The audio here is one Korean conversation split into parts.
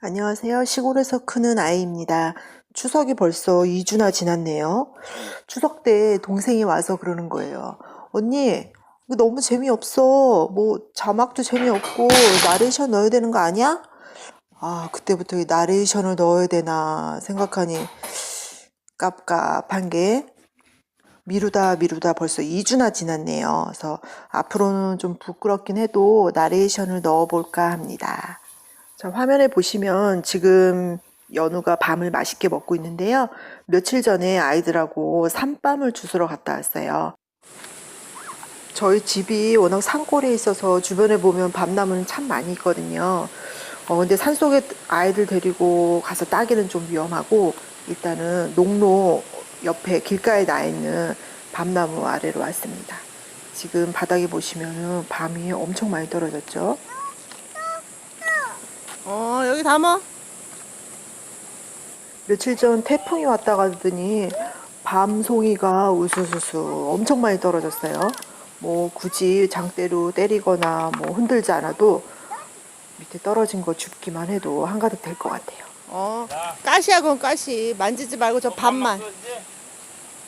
안녕하세요. 시골에서 크는 아이입니다. 추석이 벌써 2주나 지났네요. 추석 때 동생이 와서 그러는 거예요. 언니, 너무 재미없어. 뭐 자막도 재미없고 나레이션 넣어야 되는 거 아니야? 아, 그때부터 이 나레이션을 넣어야 되나 생각하니 깝깝한 게 미루다 미루다 벌써 2주나 지났네요. 그래서 앞으로는 좀 부끄럽긴 해도 나레이션을 넣어볼까 합니다. 자, 화면에 보시면 지금 연우가 밤을 맛있게 먹고 있는데요. 며칠 전에 아이들하고 산밤을 주스러 갔다 왔어요. 저희 집이 워낙 산골에 있어서 주변에 보면 밤나무는 참 많이 있거든요. 어, 근데 산속에 아이들 데리고 가서 따기는 좀 위험하고 일단은 농로 옆에 길가에 나 있는 밤나무 아래로 왔습니다. 지금 바닥에 보시면은 밤이 엄청 많이 떨어졌죠. 어 여기 담아. 며칠 전 태풍이 왔다 가더니 밤송이가 우수수수 엄청 많이 떨어졌어요. 뭐 굳이 장대로 때리거나 뭐 흔들지 않아도 밑에 떨어진 거 줍기만 해도 한가득 될 것 같아요. 어 가시야 그건 가시. 만지지 말고 저 반만.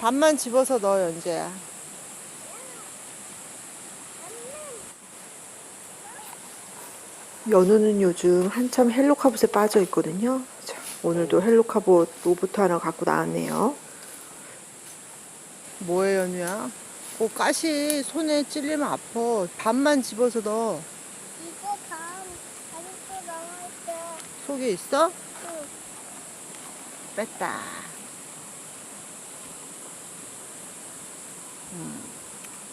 반만 집어서 넣어 연재야 연우는 요즘 한참 헬로카봇에 빠져 있거든요. 자, 오늘도 헬로카봇 로봇 하나 갖고 나왔네요. 뭐해 연우야 그 가시 손에 찔리면 아파 반만 집어서 넣어 이거 밤 아직도 남아있어. 속에 있어? 응. 뺐다 음,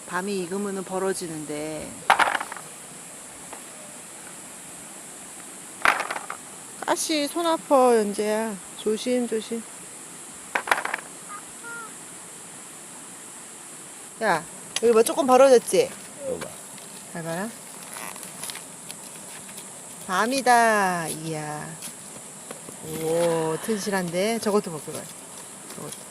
밤이 익으면 벌어지는데 가시 손 아파 연재야. 조심 조심. 야 여기 뭐 조금 벌어졌지? 잘 봐라. 밤이다 이야. 오 튼실한데? 저것도 먹고 가. 저것도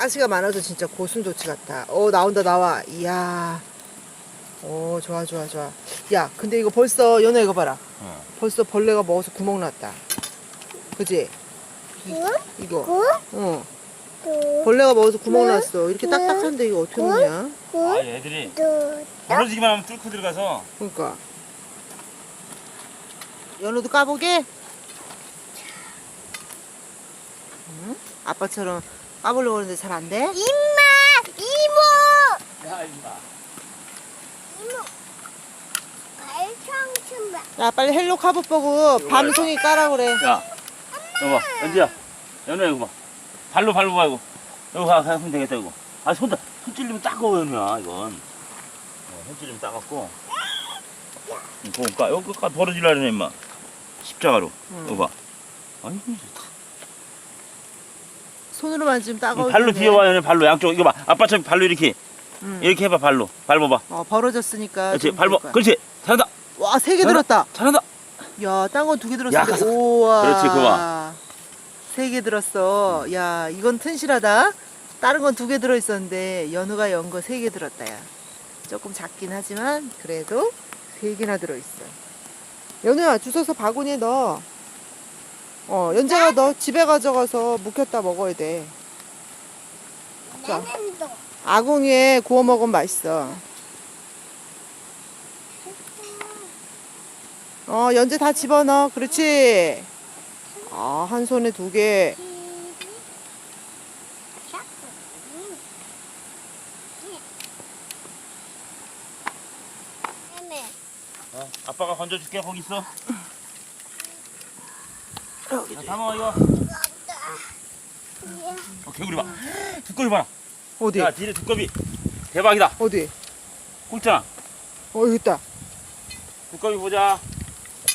가시가 많아서 진짜 고순도치 같다 어 나온다 나와. 이야. 오 좋아 좋아 좋아. 야 근데 이거 벌써 연애 이거 봐라. 어. 벌써 벌레가 먹어서 구멍 났다. 그지? 응? 이거. 응? 어 또, 벌레가 먹어서 구멍 네. 났어. 이렇게 네. 딱딱한데 이거 어떻게 먹냐? 아, 응? 얘들이 또, 벌어지기만 하면 뚫고 들어가서. 그러니까. 연우도 까보게? 응? 아빠처럼 까보려고 하는데 잘 안 돼? 임마! 이모! 야 임마 이모! 발청 좀 봐. 야 빨리 헬로 카봇 보고 밤송이 까라 그래 야 여보 연지야 연우야 이거 봐 발로 발로 봐 이거 여기 가 하면 되겠다 이거 아손 손 찔리면 따가워 연우야 이건 어, 손 찔리면 따갑고 이거 까 여기까지 벌어질라 그러네 임마 십자가로 응. 이거 봐 아이고 손으로 만지면 따가워 발로 비워봐 연우 발로. 양쪽. 이거 봐. 아빠처럼 발로 이렇게. 응. 이렇게 해봐 발로. 밟아봐. 어 벌어졌으니까 그렇지. 좀 밟아 그럴 거야. 그렇지. 잘한다. 와 세 개 잘한다. 들었다. 잘한다. 야 딴 건 두개 야, 들었어. 가서- 우와. 그렇지, 그거 세개 들었어. 야 이건 튼실하다. 다른 건 두 개 들어 있었는데 연우가 연 거 세 개 들었다 야. 조금 작긴 하지만 그래도 세 개나 들어 있어. 연우야 주워서 바구니에 넣어 어 연재가 너 집에 가져가서 묵혔다 먹어야 돼 자. 나는. 아궁이에 구워 먹으면 맛있어 어 연재 다 집어넣어 그렇지 아 한 손에 두개. 응. 애매. 어, 아빠가 건져줄게 거기 있어 자, 담아 이거. 예. 어, 개구리 봐. 두꺼비 봐라. 어디? 야 뒤에 두꺼비. 대박이다. 어디? 굵잖아 어 여기 있다. 두꺼비 보자.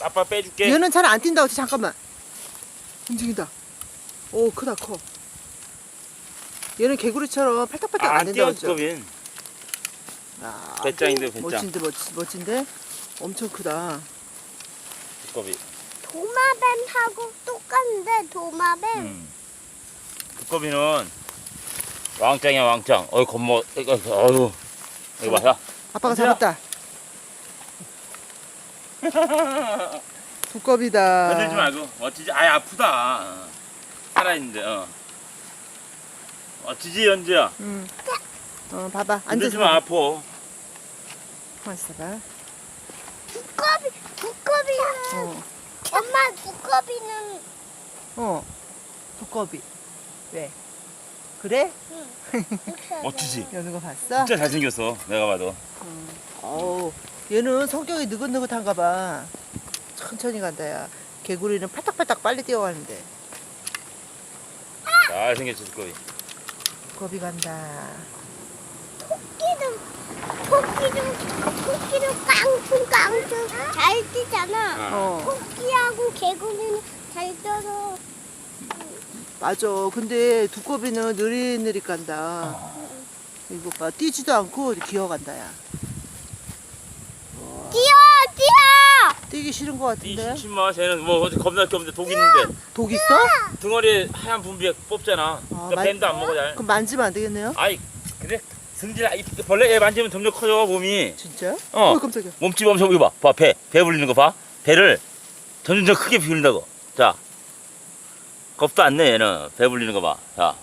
아빠 빼줄게. 얘는 잘 안 뛴다. 어째 잠깐만. 움직인다. 오 크다 커. 얘는 개구리처럼 팔딱팔딱 안안 된다 뛰어 어째 두꺼비는 야, 배짱인데 배짱. 멋진데 멋진, 멋진데? 엄청 크다. 두꺼비 도마뱀하고 똑같은데 도마뱀. 음. 두꺼비는 왕짱이야 왕짱 어이 겁먹 어휴 여기 봐, 야. 아빠가? 잡았다. 두꺼비다. 건들지 말고. 어찌지? 아이, 아프다. 어. 살아있는데, 어. 어찌지, 연지야? 응. 어, 봐봐. 건들지 앉아서. 마. 아파. 가만 있어봐. 두꺼비 두꺼비는 어. 엄마 두꺼비는 어. 두꺼비. 왜? 그래? 이렇게 어찌지? 연우가 봤어? 진짜 잘생겼어, 내가 봐도. 어우, 얘는 성격이 느긋느긋한가 봐. 천천히 간다, 야. 개구리는 팔딱팔딱 빨리 뛰어가는데. 잘생겼어, 거의. 두꺼비 간다. 토끼도 토끼도 깡충깡충 잘 뛰잖아. 어, 토끼하고 개구리는 잘 뛰어서 맞아. 근데 두꺼비는 느릿느릿 간다. 이거 봐. 뛰지도 않고 기어간다, 야. 뛰어 뛰어. 뛰기 싫은 것 이 같은데? 신마 쟤는 뭐 어디 겁날 게 없는데 독 있는데 독 있어? 등어리에 하얀 분비에 뽑잖아. 그러니까 만- 뱀도 안 먹어 잘. 그럼 만지면 안 되겠네요? 아이 승질 이 벌레 얘 만지면 점점 커져 몸이. 진짜? 어. 어, 깜짝이야. 몸집 엄청 이거 봐. 봐 배. 배 불리는 거 봐. 배를 점점 더 크게 비운다고. 자. 겁도 안 내 얘는 배 불리는 거 봐. 자.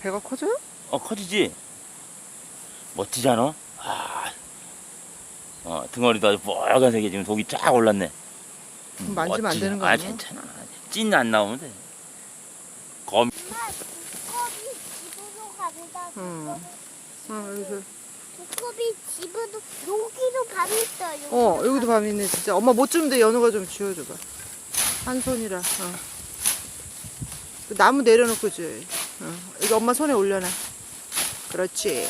배가 커져요? 어 커지지. 멋지지 않아? 아. 어 등어리도 아주 빨간색이 지금 독이 쫙 올랐네. 그럼 만지면 안 멋지지. 되는 거아 아니야? 괜찮아. 찐 안 나오면 돼. 검. 두꺼비 집으로 간다. 응. 어, 여기서. 두꺼비 집으로 여기도 밤 있어. 여기. 어, 여기도 밤이 있네, 진짜. 엄마 못 주는데 연우가 좀 쥐어줘봐. 한 손이라. 어. 그 나무 내려놓고 줘. 어. 이거 엄마 손에 올려놔. 그렇지.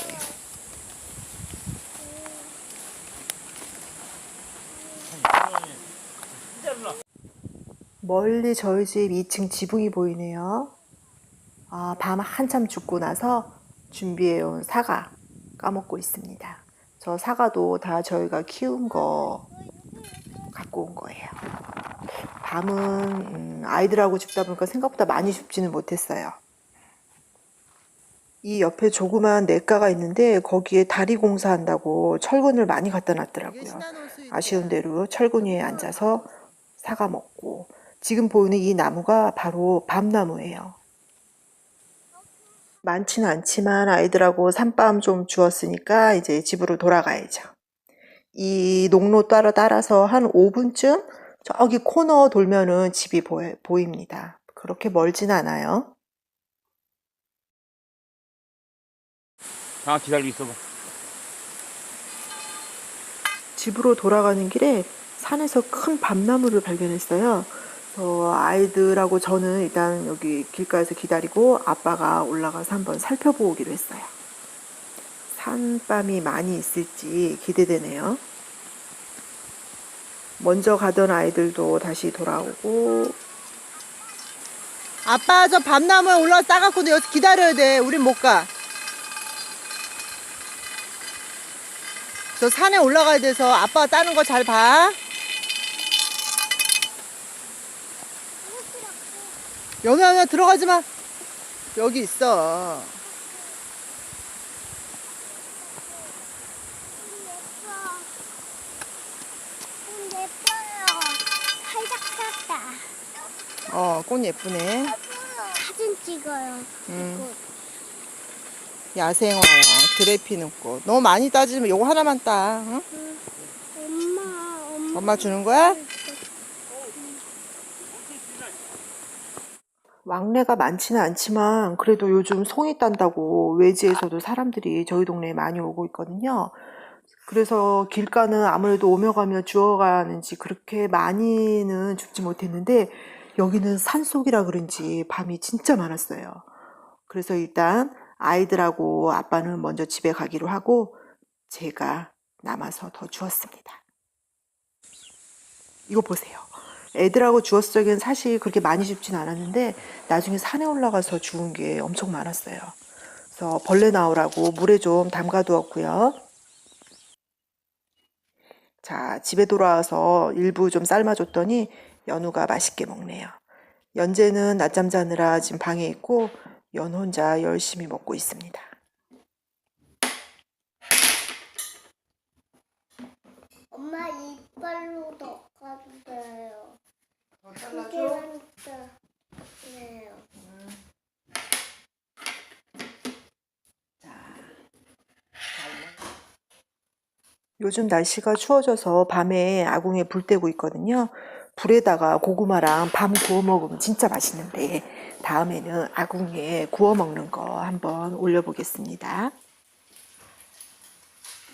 멀리 저희 집 2층 지붕이 보이네요. 아, 밤 한참 죽고 나서 준비해온 사과 까먹고 있습니다. 저 사과도 다 저희가 키운 거 갖고 온 거예요. 밤은 음, 아이들하고 죽다 보니까 생각보다 많이 죽지는 못했어요. 이 옆에 조그만 냇가가 있는데 거기에 다리 공사한다고 철근을 많이 갖다 놨더라고요. 아쉬운 대로 철근 위에 앉아서 사과 먹고 지금 보이는 이 나무가 바로 밤나무예요. 많지는 않지만 아이들하고 산밤 좀 주었으니까 이제 집으로 돌아가야죠. 이 농로 따라 따라서 한 5분쯤 저기 코너 돌면은 집이 보여, 보입니다. 그렇게 멀진 않아요. 아 기다리고 있어봐. 집으로 돌아가는 길에 산에서 큰 밤나무를 발견했어요. 그래서 아이들하고 저는 일단 여기 길가에서 기다리고 아빠가 올라가서 한번 살펴보기로 했어요. 산밤이 많이 있을지 기대되네요. 먼저 가던 아이들도 다시 돌아오고 아빠 저 밤나무에 올라가 따갖고 여기서 기다려야 돼. 우린 못 가. 저 산에 올라가야 돼서 아빠가 따는 거 잘 봐. 하나 들어가지 마. 여기 있어. 음, 예뻐요. 살짝 쌌다. 어, 꽃 예쁘네. 사진 찍어요. 음. 꽃. 야생화야. 드레 피는 꽃. 너무 많이 따지면 요거 하나만 따. 응? 엄마, 엄마. 엄마 주는 거야? 왕래가 많지는 않지만 그래도 요즘 송이 딴다고 외지에서도 사람들이 저희 동네에 많이 오고 있거든요. 그래서 길가는 아무래도 오며 가며 주워가는지 그렇게 많이는 죽지 못했는데 여기는 산속이라 그런지 밤이 진짜 많았어요. 그래서 일단 아이들하고 아빠는 먼저 집에 가기로 하고 제가 남아서 더 주웠습니다. 이거 보세요. 애들하고 주웠을 적엔 사실 그렇게 많이 줍진 않았는데 나중에 산에 올라가서 주운 게 엄청 많았어요. 그래서 벌레 나오라고 물에 좀 담가 두었고요. 자, 집에 돌아와서 일부 좀 삶아줬더니 연우가 맛있게 먹네요. 연재는 낮잠 자느라 지금 방에 있고 연 혼자 열심히 먹고 있습니다. 엄마 이빨로 덮어도 돼요. 돼요. 요즘 날씨가 추워져서 밤에 아궁이에 불 떼고 있거든요. 불에다가 고구마랑 밤 구워 먹으면 진짜 맛있는데 다음에는 아궁이에 구워 먹는 거 한번 올려보겠습니다.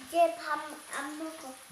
이제 밥 안 먹어.